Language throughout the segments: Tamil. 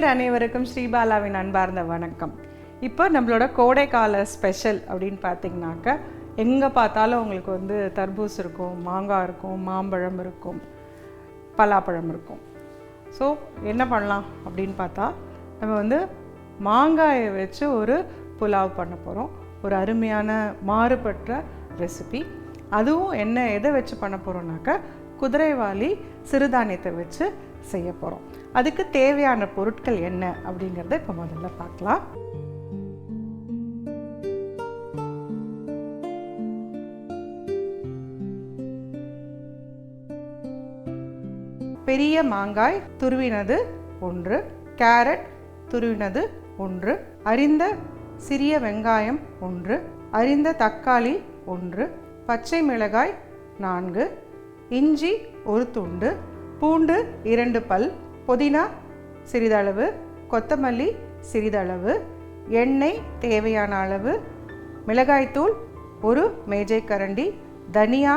நேயர் அனைவருக்கும் ஸ்ரீபாலாவின் அன்பார்ந்த வணக்கம். இப்போ நம்மளோட கோடைக்கால ஸ்பெஷல் அப்படின்னு பார்த்தீங்கன்னாக்க எங்கே பார்த்தாலும் உங்களுக்கு வந்து தர்பூஸ் இருக்கும் மாங்காய் இருக்கும் மாம்பழம் இருக்கும் பலாப்பழம் இருக்கும். ஸோ என்ன பண்ணலாம் அப்படின்னு பார்த்தா நம்ம வந்து மாங்காயை வச்சு ஒரு புலாவ் பண்ண போகிறோம் ஒரு அருமையான மாறுபட்ட ரெசிபி அதுவும் என்ன எதை வச்சு பண்ண போகிறோம்னாக்க குதிரைவாலி சிறுதானியத்தை வச்சு செய்ய போகிறோம் அதுக்கு தேவையான பொருட்கள் என்ன அப்படிங்கிறத இப்போ முதல்ல பார்க்கலாம். பெரிய மாங்காய் துருவினது ஒன்று கேரட் துருவினது ஒன்று அரிந்த சிறிய வெங்காயம் ஒன்று அரிந்த தக்காளி ஒன்று பச்சை மிளகாய் நான்கு இஞ்சி ஒரு துண்டு பூண்டு இரண்டு பல் புதினா சிறிதளவு கொத்தமல்லி சிறிதளவு எண்ணெய் தேவையான அளவு மிளகாய்த்தூள் ஒரு மேஜை கரண்டி தனியா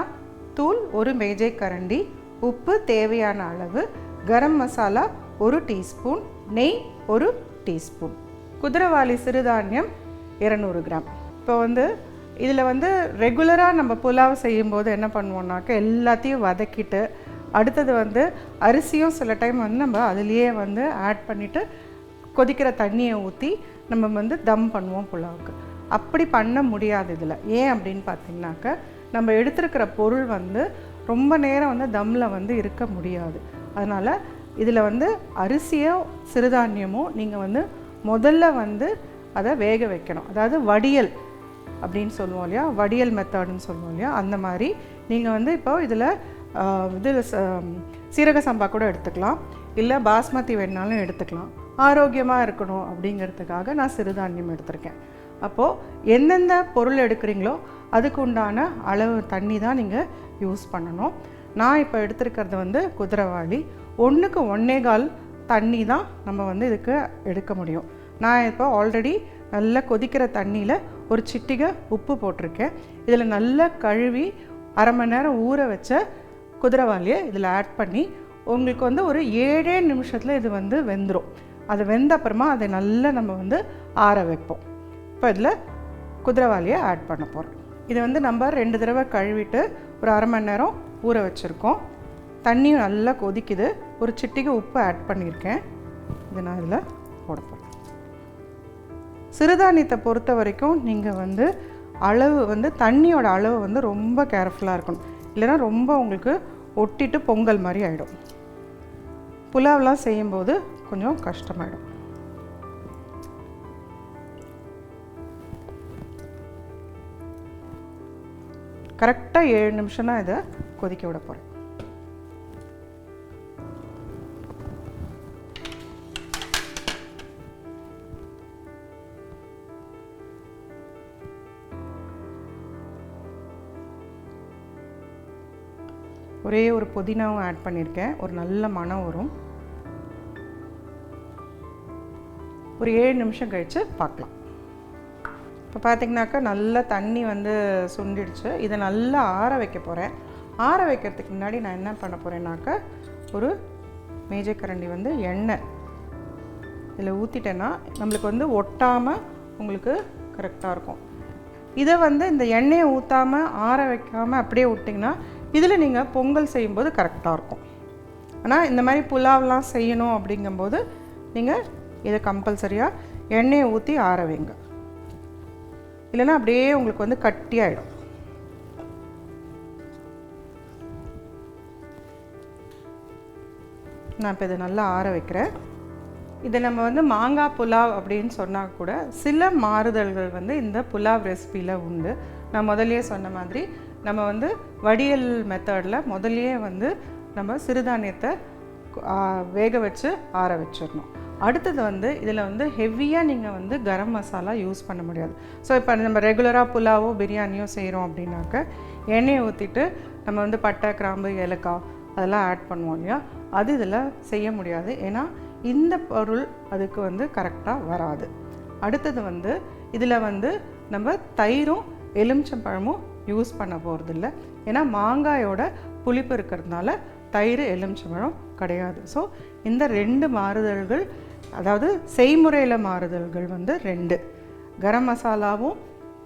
தூள் ஒரு மேஜை கரண்டி உப்பு தேவையான அளவு கரம் மசாலா ஒரு டீஸ்பூன் நெய் ஒரு டீஸ்பூன். குதிரவாளி சிறுதானியம் இரநூறு கிராம். இப்போ வந்து இதில் வந்து ரெகுலராக நம்ம புலாவ் செய்யும்போது என்ன பண்ணுவோம்னாக்க எல்லாத்தையும் வதக்கிட்டு அடுத்தது வந்து அரிசியும் சில டைம் வந்து நம்ம அதுலேயே வந்து ஆட் பண்ணிவிட்டு கொதிக்கிற தண்ணியை ஊற்றி நம்ம வந்து தம் பண்ணுவோம் புலாவுக்கு. அப்படி பண்ண முடியாது இதில். ஏன் அப்படின்னு பார்த்தீங்கன்னாக்க நம்ம எடுத்திருக்கிற பொருள் வந்து ரொம்ப நேரம் வந்து தம்மில் வந்து இருக்க முடியாது. அதனால் இதில் வந்து அரிசியோ சிறுதானியமோ நீங்கள் வந்து முதல்ல வந்து அதை வேக வைக்கணும். அதாவது வடியல் அப்படின்னு சொல்லுவோம் இல்லையா? வடியல் மெத்தடுன்னு சொல்லுவோம் இல்லையா? அந்த மாதிரி நீங்கள் வந்து இப்போ இதில் இது சீரக சம்பா கூட எடுத்துக்கலாம். இல்லை பாஸ்மதி வேணாலும் எடுத்துக்கலாம். ஆரோக்கியமாக இருக்கணும் அப்படிங்கிறதுக்காக நான் சிறுதானியம் எடுத்திருக்கேன். அப்போது எந்தெந்த பொருள் எடுக்கிறீங்களோ அதுக்கு உண்டான அளவு தண்ணி தான் நீங்கள் யூஸ் பண்ணணும். நான் இப்போ எடுத்திருக்கிறது வந்து குதிரைவாளி ஒன்றுக்கு ஒன்னே கால் தண்ணி தான் நம்ம வந்து இதுக்கு எடுக்க முடியும். நான் இப்போ ஆல்ரெடி நல்லா கொதிக்கிற தண்ணியில் ஒரு சிட்டிகை உப்பு போட்டிருக்கேன். இதில் நல்லா கழுவி அரை மணி நேரம் ஊற வச்ச குதிரைவாலியை இதில் ஆட் பண்ணி உங்களுக்கு வந்து ஒரு ஏழே நிமிஷத்தில் இது வந்து வெந்துடும் அது வெந்த அப்புறமா அதை நல்லா நம்ம வந்து ஆற வைப்போம். இப்போ இதில் குதிரைவாலியை ஆட் பண்ண போகிறோம் இதை வந்து நம்ம ரெண்டு தடவை கழுவிட்டு ஒரு அரை மணி நேரம் ஊற வச்சுருக்கோம். தண்ணியும் நல்லா கொதிக்குது. ஒரு சிட்டிக்கு உப்பு ஆட் பண்ணியிருக்கேன். இதை நான் இதில் போட போகிறேன் சிறுதானியத்தை பொறுத்த வரைக்கும் நீங்கள் வந்து அளவு வந்து தண்ணியோட அளவு வந்து ரொம்ப கேர்ஃபுல்லாக இருக்கணும். இல்லைன்னா ரொம்ப உங்களுக்கு ஒட்டிட்டு பொங்கல் மாதிரி ஆகிடும் புலாவ்லாம் செய்யும்போது கொஞ்சம் கஷ்டமாயிடும். கரெக்டாக ஏழு நிமிஷம்னா இதை கொதிக்க விட போகிறேன் ஒரே ஒரு புதினாவும் ஆட் பண்ணியிருக்கேன் ஒரு நல்ல மனம் வரும். ஒரு ஏழு நிமிஷம் கழித்து பார்க்கலாம். இப்போ பார்த்தீங்கன்னாக்கா நல்லா தண்ணி வந்து சுண்டிடுச்சு. இதை நல்லா ஆற வைக்க போகிறேன் ஆற வைக்கிறதுக்கு முன்னாடி நான் என்ன பண்ண போகிறேன்னாக்கா ஒரு மேஜை கரண்டி வந்து எண்ணெய் இதில் ஊற்றிட்டேன்னா நம்மளுக்கு வந்து ஒட்டாமல் உங்களுக்கு கரெக்டாக இருக்கும். இதை வந்து இந்த எண்ணெயை ஊற்றாமல் ஆற வைக்காமல் அப்படியே விட்டிங்கன்னா இதில் நீங்கள் பொங்கல் செய்யும்போது கரெக்டாக இருக்கும். ஆனால் இந்த மாதிரி புலாவ்லாம் செய்யணும் அப்படிங்கும்போது நீங்கள் இதை கம்பல்சரியாக எண்ணெயை ஊற்றி ஆற வைங்க. இல்லைன்னா அப்படியே உங்களுக்கு வந்து கட்டி ஆகிடும் நான் இப்போ இதை நல்லா ஆற வைக்கிறேன். இதை நம்ம வந்து மாங்காய் புலாவ் அப்படின்னு சொன்னால் கூட சில மாறுதல்கள் வந்து இந்த புலாவ் ரெசிபியில் உண்டு. நான் முதலே சொன்ன மாதிரி நம்ம வந்து வடியல் மெத்தடில் முதல்லயே வந்து நம்ம சிறுதானியத்தை வேக வச்சு ஆற வச்சிடணும். அடுத்தது வந்து இதில் வந்து ஹெவியாக நீங்கள் வந்து கரம் மசாலா யூஸ் பண்ண முடியாது. ஸோ இப்போ நம்ம ரெகுலராக புலாவோ பிரியாணியோ செய்கிறோம் அப்படின்னாக்க எண்ணெயை ஊற்றிட்டு நம்ம வந்து பட்டை கிராம்பு ஏலக்காய் அதெல்லாம் ஆட் பண்ணுவோம் இல்லையா? அது இதில் செய்ய முடியாது. ஏன்னா இந்த பொருள் அதுக்கு வந்து கரெக்டாக வராது. அடுத்தது வந்து இதில் வந்து நம்ம தயிரும் எலுமிச்சம்பழமும் யூஸ் பண்ண போகிறதில்ல ஏன்னா மாங்காயோட புளிப்பு இருக்கிறதுனால தயிர் எலுமிச்சம்பழம் கிடையாது. ஸோ இந்த ரெண்டு மாறுதல்கள் அதாவது செய்முறையில் மாறுதல்கள் வந்து ரெண்டு. கரம் மசாலாவும்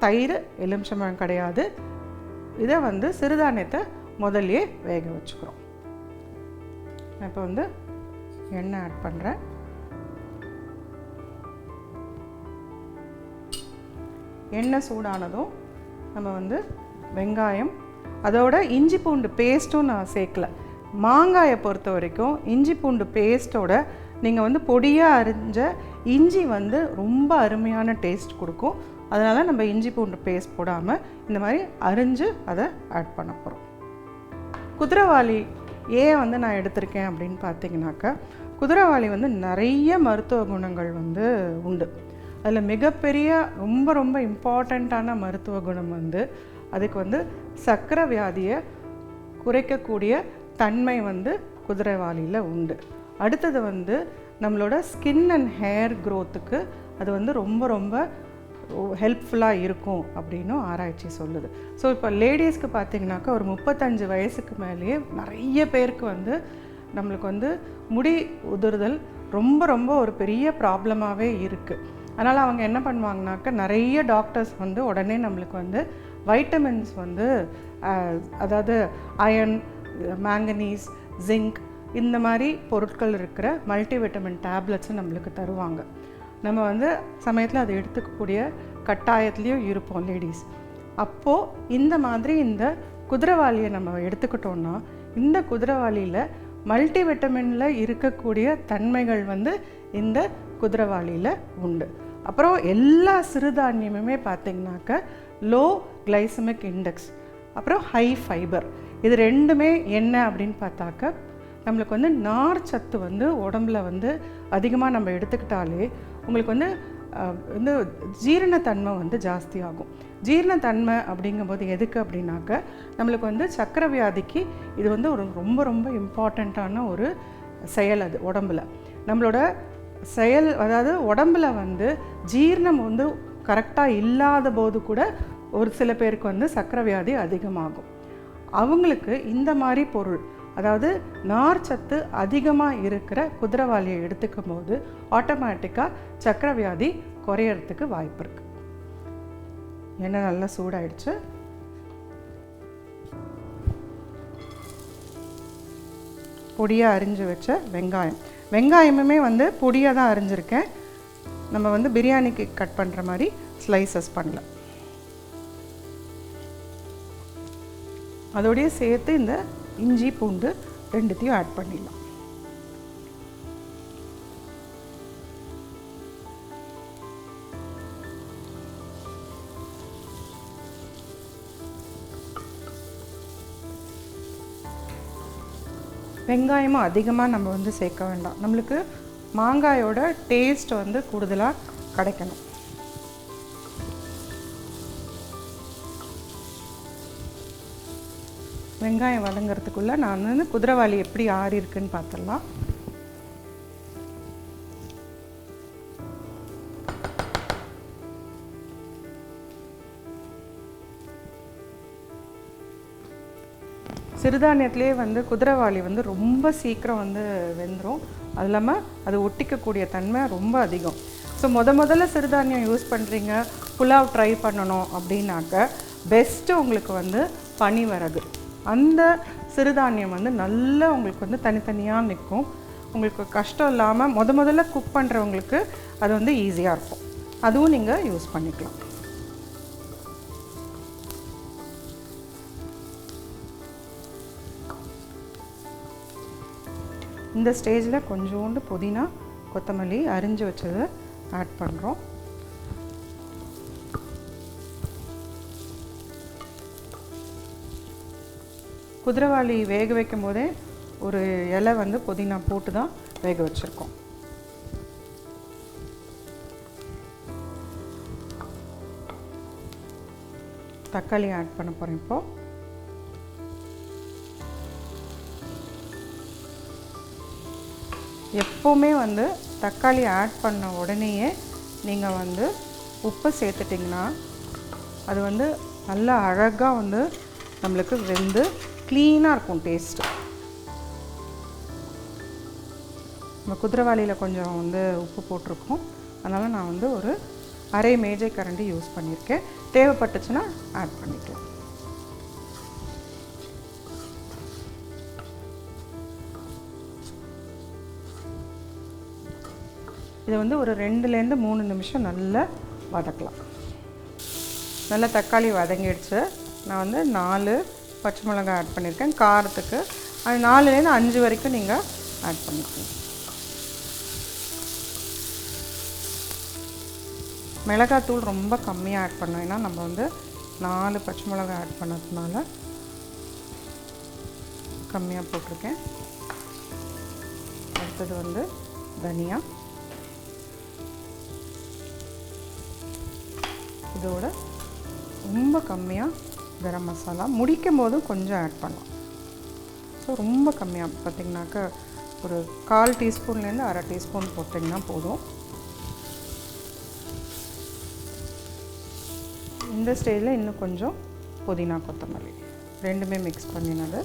தயிர் எலுமிச்சம்பழம் கிடையாது. இதை வந்து சிறுதானியத்தை முதல்லையே வேக வச்சுக்கிறோம். இப்போ வந்து எண்ணெய் ஆட் பண்ணுறேன் எண்ணெய் சூடானதும் நம்ம வந்து வெங்காயம் அதோட இஞ்சி பூண்டு பேஸ்ட்டும் நான் சேர்க்கல. மாங்காயை பொறுத்த வரைக்கும் இஞ்சி பூண்டு பேஸ்ட்டோட நீங்கள் வந்து பொடியாக அரிஞ்ச இஞ்சி வந்து ரொம்ப அருமையான டேஸ்ட் கொடுக்கும். அதனால் நம்ம இஞ்சி பூண்டு பேஸ்ட் போடாமல் இந்த மாதிரி அரிஞ்சு அதை ஆட் பண்ண போகிறோம் குதிரைவாளி ஏன் வந்து நான் எடுத்திருக்கேன் அப்படின்னு பார்த்தீங்கன்னாக்கா குதிரைவாளி வந்து நிறைய மருத்துவ குணங்கள் வந்து உண்டு. அதில் மிகப்பெரிய ரொம்ப ரொம்ப இம்பார்ட்டண்ட்டான மருத்துவ குணம் வந்து அதுக்கு வந்து சக்கர வியாதியை குறைக்கக்கூடிய தன்மை வந்து குதிரைவாளியில் உண்டு. அடுத்தது வந்து நம்மளோட ஸ்கின் அண்ட் ஹேர் க்ரோத்துக்கு அது வந்து ரொம்ப ரொம்ப ஹெல்ப்ஃபுல்லாக இருக்கும் அப்படின்னும் ஆராய்ச்சி சொல்லுது. ஸோ இப்போ லேடிஸ்க்கு பார்த்தீங்கன்னாக்கா ஒரு முப்பத்தஞ்சு வயசுக்கு மேலேயே நிறைய பேருக்கு வந்து நம்மளுக்கு வந்து முடி உதிர்தல் ரொம்ப ரொம்ப ஒரு பெரிய ப்ராப்ளமாகவே இருக்குது அதனால் அவங்க என்ன பண்ணுவாங்கனாக்கா நிறைய டாக்டர்ஸ் வந்து உடனே நம்மளுக்கு வந்து வைட்டமின்ஸ் வந்து அதாவது அயன் மேங்கனீஸ் ஜிங்க் இந்த மாதிரி பொருட்கள் இருக்கிற மல்டிவிட்டமின் டேப்லெட்ஸ் நம்மளுக்கு தருவாங்க. நம்ம வந்து சமயத்தில் அதை எடுத்துக்கக்கூடிய கட்டாயத்துலேயும் இருப்போம் லேடிஸ் அப்போது இந்த மாதிரி இந்த குதிரைவாளியை நம்ம எடுத்துக்கிட்டோம்னா இந்த குதிரைவாளியில் மல்டிவிட்டமினில் இருக்கக்கூடிய தன்மைகள் வந்து இந்த குதிரைவாளியில் உண்டு. அப்புறம் எல்லா சிறுதானியமுமே பார்த்திங்கனாக்க லோ கிளைசமிக் இண்டெக்ஸ் அப்புறம் ஹை ஃபைபர் இது ரெண்டுமே என்ன அப்படின்னு பார்த்தாக்க நம்மளுக்கு வந்து நார் சத்து வந்து உடம்புல வந்து அதிகமாக நம்ம எடுத்துக்கிட்டாலே உங்களுக்கு வந்து வந்து ஜீரணத்தன்மை வந்து ஜாஸ்தி ஆகும் ஜீரணத்தன்மை அப்படிங்கும்போது எதுக்கு அப்படின்னாக்க நம்மளுக்கு வந்து சக்கரை வியாதிக்கு இது வந்து ஒரு ரொம்ப ரொம்ப இம்பார்ட்டண்ட்டான ஒரு செயல் அது உடம்புல. நம்மளோட செயல் அதாவது உடம்புல வந்து ஜீரணம் வந்து கரெக்டாக இல்லாத போது கூட ஒரு சில பேருக்கு வந்து சக்கரை வியாதி அதிகமாகும். அவங்களுக்கு இந்த மாதிரி பொருள் அதாவது நார் சத்து அதிகமாக இருக்கிற குதிரைவாளியை எடுத்துக்கும் போது ஆட்டோமேட்டிக்காக சக்கரை வியாதி குறையறதுக்கு வாய்ப்பு இருக்குது எண்ணெய் நல்லா சூடாயிடுச்சு. பொடியாக அரிஞ்சு வச்ச வெங்காயம். வெங்காயமுமே வந்து பொடியாக தான் அரிஞ்சிருக்கேன். நம்ம வந்து பிரியாணிக்கு கட் பண்ணுற மாதிரி ஸ்லைசஸ் பண்ணல அதோடய சேர்த்து இந்த இஞ்சி பூண்டு ரெண்டுத்தையும் ஆட் பண்ணிடலாம். வெங்காயமும் அதிகமாக நம்ம வந்து சேர்க்க வேண்டாம். நம்மளுக்கு மாங்காயோட டேஸ்ட் வந்து கூடுதலாக கிடைக்கணும். வெங்காயம் வதங்கிறதுக்குள்ளே நான் வந்து குதிரைவாளி எப்படி ஆறி இருக்குன்னு பார்த்துடலாம் சிறுதானியத்திலே வந்து குதிரைவாளி வந்து ரொம்ப சீக்கிரம் வந்து வெந்துடும் அது இல்லாமல் அது ஒட்டிக்கக்கூடிய தன்மை ரொம்ப அதிகம். ஸோ முத முதல்ல சிறுதானியம் யூஸ் பண்ணுறீங்க புலாவ் ட்ரை பண்ணணும் அப்படின்னாக்க பெஸ்ட்டு உங்களுக்கு வந்து பனிவரகு. அந்த சிறுதானியம் வந்து நல்லா உங்களுக்கு வந்து தனித்தனியாக நிற்கும். உங்களுக்கு கஷ்டம் இல்லாமல் முத முதல்ல குக் பண்ணுறவங்களுக்கு அது வந்து ஈஸியாக இருக்கும். அதுவும் நீங்கள் யூஸ் பண்ணிக்கலாம். இந்த ஸ்டேஜில் கொஞ்சோண்டு புதினா கொத்தமல்லி அரிஞ்சு வச்சதை ஆட் பண்ணுறோம் குதிரைவாளி வேக வைக்கும் போதே ஒரு இலை வந்து புதினா போட்டு தான் வேக வச்சுருக்கோம். தக்காளி ஆட் பண்ண போகிறேன் இப்போது எப்போவுமே வந்து தக்காளி ஆட் பண்ண உடனேயே நீங்கள் வந்து உப்பு சேர்த்துட்டிங்கன்னா அது வந்து நல்லா அழகாக வந்து நம்மளுக்கு வெந்து க்ளீனாக இருக்கும் டேஸ்ட்டு நம்ம குதிரைவாளியில் கொஞ்சம் வந்து உப்பு போட்டிருக்கோம். அதனால் நான் வந்து ஒரு அரை மேஜை கரண்டி யூஸ் பண்ணியிருக்கேன். தேவைப்பட்டுச்சுன்னா ஆட் பண்ணிக்கலாம். இதை வந்து ஒரு ரெண்டுலேருந்து மூணு நிமிஷம் நல்லா வதக்கலாம். நல்லா தக்காளி வதங்கிடுச்சு. நான் வந்து நாலு பச்சை மிளகாய் ஆட் பண்ணியிருக்கேன். காரத்துக்கு அது நாலுலேருந்து அஞ்சு வரைக்கும் நீங்கள் ஆட் பண்ணிக்கணும் மிளகாத்தூள் ரொம்ப கம்மியாக ஆட் பண்ணோம் ஏன்னா நம்ம வந்து நாலு பச்சை மிளகாய் ஆட் பண்ணதுனால கம்மியாக போட்டிருக்கேன். அடுத்தது வந்து தனியா இதோட ரொம்ப கம்மியாக கரம் மசாலா. முடிக்கும் போதும் கொஞ்சம் ஆட் பண்ணலாம். ஸோ ரொம்ப கம்மியாக பார்த்திங்கனாக்கா ஒரு கால் டீஸ்பூன்லேருந்து அரை டீஸ்பூன் போட்டிங்கன்னா போதும். இந்த ஸ்டேஜில் இன்னும் கொஞ்சம் புதினா கொத்தமல்லி ரெண்டுமே மிக்ஸ் பண்ணினது.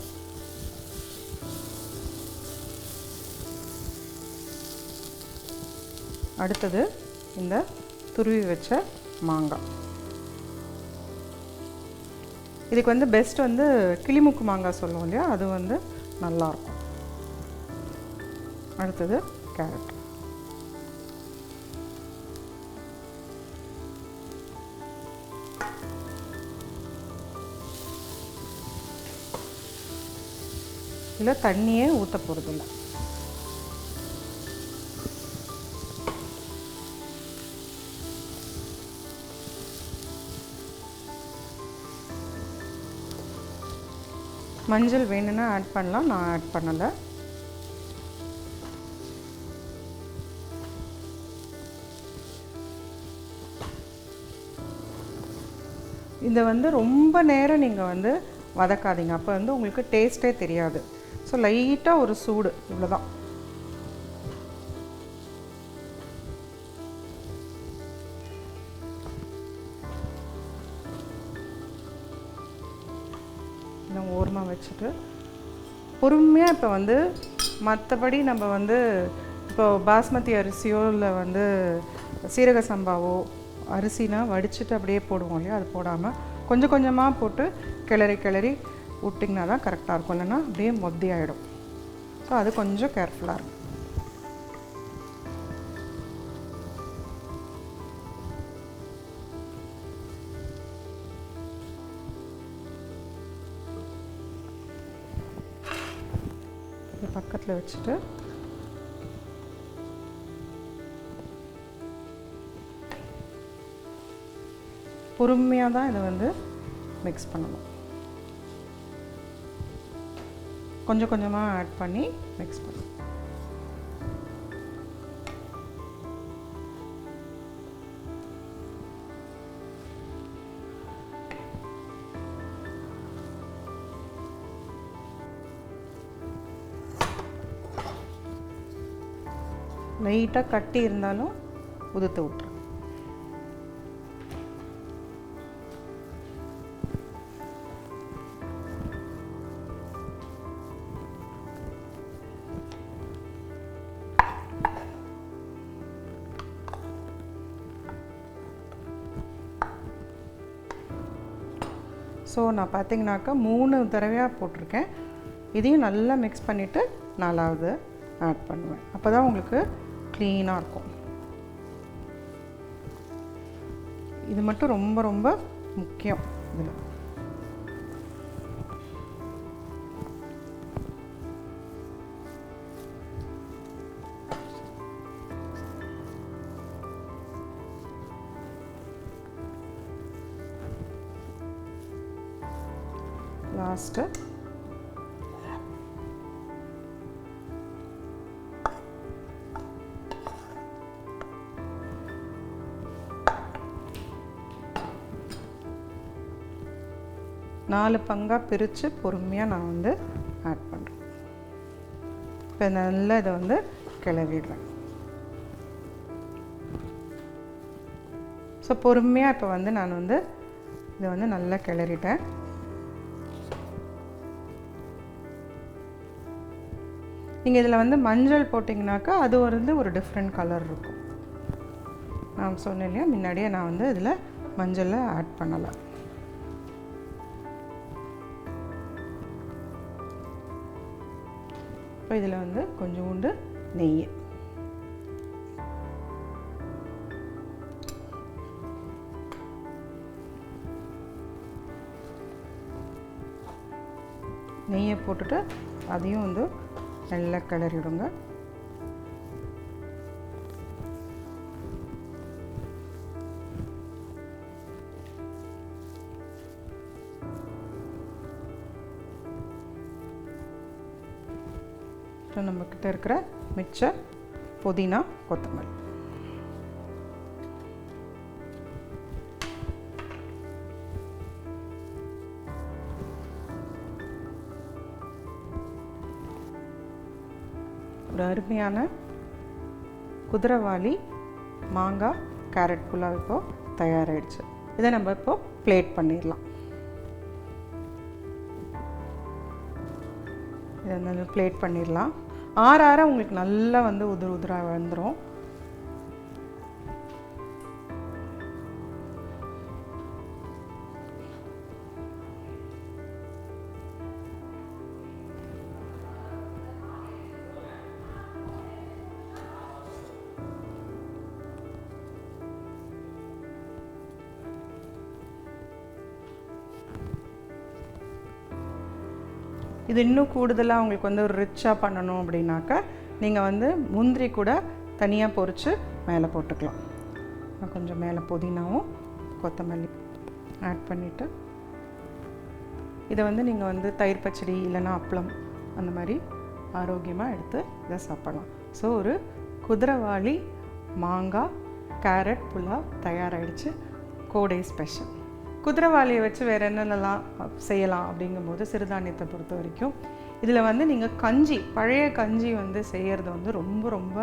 அடுத்தது இந்த துருவி வச்ச மாங்காய் இதுக்கு வந்து பெஸ்ட் வந்து கிளிமுக்கு மாங்காய் சொல்லுவோம் இல்லையா? அது வந்து நல்லாயிருக்கும் அடுத்தது கேரட் இதில் தண்ணியே ஊற்ற போகிறதில்லை மஞ்சள் வேணும்னா ஆட் பண்ணலாம். நான் ஆட் பண்ணலை. இதை வந்து ரொம்ப நேரம் நீங்கள் வந்து வதக்காதீங்க. அப்போ வந்து உங்களுக்கு டேஸ்ட்டே தெரியாது. ஸோ லைட்டாக ஒரு சூடு. இவ்வளோதான் ஓரமாக வச்சுட்டு பொறுமையாக இப்போ வந்து மற்றபடி நம்ம வந்து இப்போ பாஸ்மதி அரிசியோ இல்லை வந்து சீரக சம்பாவோ அரிசினா வடிச்சிட்டு அப்படியே போடுவோம் இல்லையா? அது போடாமல் கொஞ்சம் கொஞ்சமாக போட்டு கிளறி கிளறி விட்டிங்கன்னா தான் கரெக்டாக இருக்கும். இல்லைன்னா அப்படியே மொத்தி ஆகிடும் ஸோ அது கொஞ்சம் கேர்ஃபுல்லாக இருக்கும். இது பக்கத்தில் வச்சுட்டு. பொறுமையாக தான் இதை வந்து மிக்ஸ் பண்ணணும். கொஞ்சம் கொஞ்சமாக ஆட் பண்ணி மிக்ஸ் பண்ணணும். லைட்டாக கட்டி இருந்தாலும் உதுத்து விட்ரு ஸோ நான் பார்த்தீங்கன்னாக்கா மூணு தடவையாக போட்டிருக்கேன். இதையும் நல்லா மிக்ஸ் பண்ணிவிட்டு நாலாவது ஆட் பண்ணுவேன். அப்போ தான் உங்களுக்கு க்ளீனாக இருக்கும். இது மட்டும் ரொம்ப ரொம்ப முக்கியம் இதில். லாஸ்ட்டு நாலு பங்காக பிரித்து பொறுமையாக நான் வந்து ஆட் பண்ணுறேன் இப்போ நல்லா இதை வந்து கிளறிடுறேன். ஸோ பொறுமையாக இப்போ வந்து நான் வந்து இதை வந்து நல்லா கிளறிட்டேன். நீங்கள் இதில் வந்து மஞ்சள் போட்டிங்கனாக்கா அது வந்து ஒரு டிஃப்ரெண்ட் கலர் இருக்கும். நான் சொன்னேன் இல்லையா? முன்னாடியே நான் வந்து இதில் மஞ்சளை ஆட் பண்ணலை. இப்போ இதில் வந்து கொஞ்சோண்டு நெய். நெய்யை போட்டுட்டு அதையும் வந்து நல்லா கிளறிடுங்க நம்மக்கிட்ட இருக்கிற மிச்ச புதினா கொத்தமல்லி. ஒரு அருமையான குதிரைவாளி மாங்காய் கேரட் புலாவ் இப்போ தயாராகிடுச்சு இதை நம்ம இப்போது பிளேட் பண்ணிடலாம். இதை வந்து பிளேட் பண்ணிடலாம். ஆற ஆற உங்களுக்கு நல்லா வந்து உதிர் உதிராக வந்துடும் இது இன்னும் கூடுதலாக உங்களுக்கு வந்து ஒரு ரிச்சாக பண்ணணும் அப்படின்னாக்கா நீங்கள் வந்து முந்திரி கூட தனியாக பொரித்து மேலே போட்டுக்கலாம். நான் கொஞ்சம் மேலே புதினாவும் கொத்தமல்லி ஆட் பண்ணிவிட்டு இதை வந்து நீங்கள் வந்து தயிர் பச்சடி இல்லைன்னா அப்பளம் அந்த மாதிரி ஆரோக்கியமாக எடுத்து இதை சாப்பிடலாம். ஸோ ஒரு குதிரைவாளி மாங்காய் கேரட் புலாவ் தயாராகிடுச்சு கோடை ஸ்பெஷல். குதிரைவாளியை வச்சு வேறு என்னென்னலாம் செய்யலாம் அப்படிங்கும்போது சிறுதானியத்தை பொறுத்த வரைக்கும் இதில் வந்து நீங்கள் கஞ்சி பழைய கஞ்சி வந்து செய்கிறது வந்து ரொம்ப ரொம்ப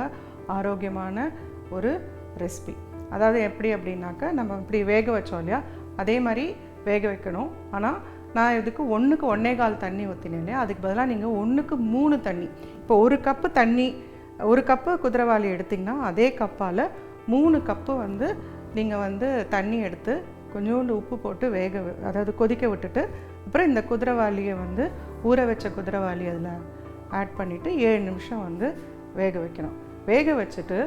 ஆரோக்கியமான ஒரு ரெசிபி அதாவது எப்படி அப்படின்னாக்கா நம்ம இப்படி வேக வச்சோம் இல்லையா? அதே மாதிரி வேக வைக்கணும். ஆனால் நான் இதுக்கு ஒன்றுக்கு ஒன்றே கால் தண்ணி ஊற்றினேன் இல்லையா? அதுக்கு பதிலாக நீங்கள் ஒன்றுக்கு மூணு தண்ணி. இப்போ ஒரு கப்பு தண்ணி ஒரு கப்பு குதிரைவாளி எடுத்திங்கன்னா அதே கப்பால் மூணு கப்பு வந்து நீங்கள் வந்து தண்ணி எடுத்து கொஞ்சோண்டு உப்பு போட்டு வேக அதாவது கொதிக்க விட்டுட்டு அப்புறம் இந்த குதிரைவாளியை வந்து ஊற வச்ச குதிரைவாளி அதில் ஆட் பண்ணிவிட்டு ஏழு நிமிஷம் வந்து வேக வைக்கணும். வேக வச்சுட்டு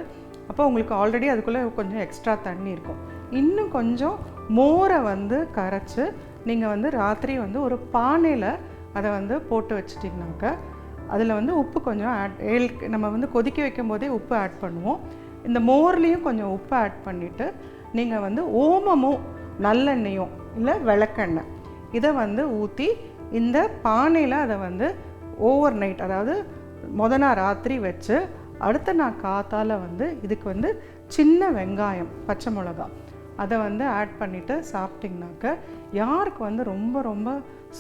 அப்போ உங்களுக்கு ஆல்ரெடி அதுக்குள்ளே கொஞ்சம் எக்ஸ்ட்ரா தண்ணி இருக்கும். இன்னும் கொஞ்சம் மோரை வந்து கரைச்சி நீங்கள் வந்து ராத்திரி வந்து ஒரு பானையில் அதை வந்து போட்டு வச்சிட்டிங்கனாக்கா அதில் வந்து உப்பு கொஞ்சம் ஆட் ஏழு நம்ம வந்து கொதிக்க வைக்கும் போதே உப்பு ஆட் பண்ணுவோம். இந்த மோர்லேயும் கொஞ்சம் உப்பு ஆட் பண்ணிவிட்டு நீங்கள் வந்து ஓமமும் நல்லெண்ணெயும் இல்லை விளக்கெண்ணெய். இதை வந்து ஊற்றி இந்த பானையில் அதை வந்து ஓவர் நைட் அதாவது மொதல் நாள் ராத்திரி வச்சு அடுத்த நாள் காத்தால் வந்து இதுக்கு வந்து சின்ன வெங்காயம் பச்சை மிளகா. அதை வந்து ஆட் பண்ணிவிட்டு சாப்பிட்டிங்கனாக்க யாருக்கு வந்து ரொம்ப ரொம்ப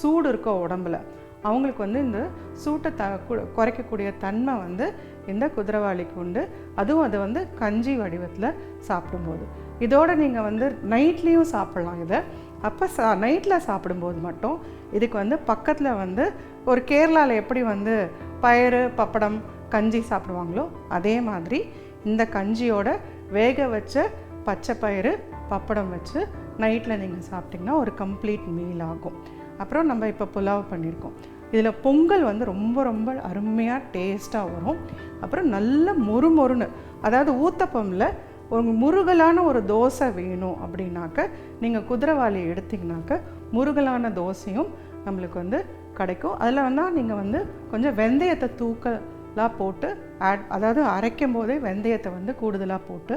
சூடு இருக்கோ உடம்புல அவங்களுக்கு வந்து இந்த சூட்டை த கு- குறைக்கக்கூடிய தன்மை வந்து இந்த குதிரைவாளிக்கு உண்டு. அதுவும் அது வந்து கஞ்சி வடிவத்தில் சாப்பிடும்போது. இதோட நீங்கள் வந்து நைட்லேயும் சாப்பிட்லாம் இதை. அப்போ சா நைட்டில் சாப்பிடும்போது மட்டும் இதுக்கு வந்து பக்கத்தில் வந்து ஒரு கேரளாவில் எப்படி வந்து பயிறு பப்படம் கஞ்சி சாப்பிடுவாங்களோ அதே மாதிரி இந்த கஞ்சியோட வேக வச்ச பச்சை பயிறு பப்படம் வச்சு நைட்டில் நீங்கள் சாப்பிட்டிங்கன்னா ஒரு கம்ப்ளீட் மீல் ஆகும். அப்புறம் நம்ம இப்போ புலாவ் பண்ணியிருக்கோம். இதில் பொங்கல் வந்து ரொம்ப ரொம்ப அருமையாக டேஸ்ட்டாக வரும். அப்புறம் நல்ல மொறு மொறுன்னு அதாவது ஊத்தப்பமில் ஒரு முருகலான ஒரு தோசை வேணும் அப்படின்னாக்க நீங்கள் குதிரைவாளி எடுத்திங்கனாக்க முருகலான தோசையும் நம்மளுக்கு வந்து கிடைக்கும். அதில் வந்தால் நீங்கள் வந்து கொஞ்சம் வெந்தயத்தை தூக்கலாக போட்டு ஆட் அதாவது அரைக்கும் போதே வெந்தயத்தை வந்து கூடுதலாக போட்டு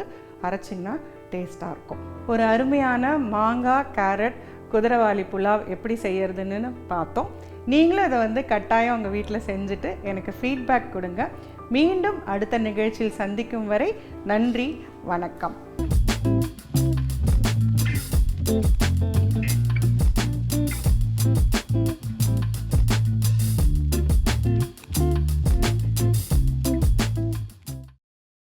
அரைச்சிங்கன்னா டேஸ்ட்டாக இருக்கும். ஒரு அருமையான மாங்காய் கேரட் குதிரைவாளி புலாவ் எப்படி செய்யறதுன்னு பார்த்தோம். நீங்களும் அதை வந்து கட்டாயம் உங்கள் வீட்டில் செஞ்சுட்டு எனக்கு ஃபீட்பேக் கொடுங்க. மீண்டும் அடுத்த நிகழ்ச்சியில் சந்திக்கும் வரை நன்றி வணக்கம். thank you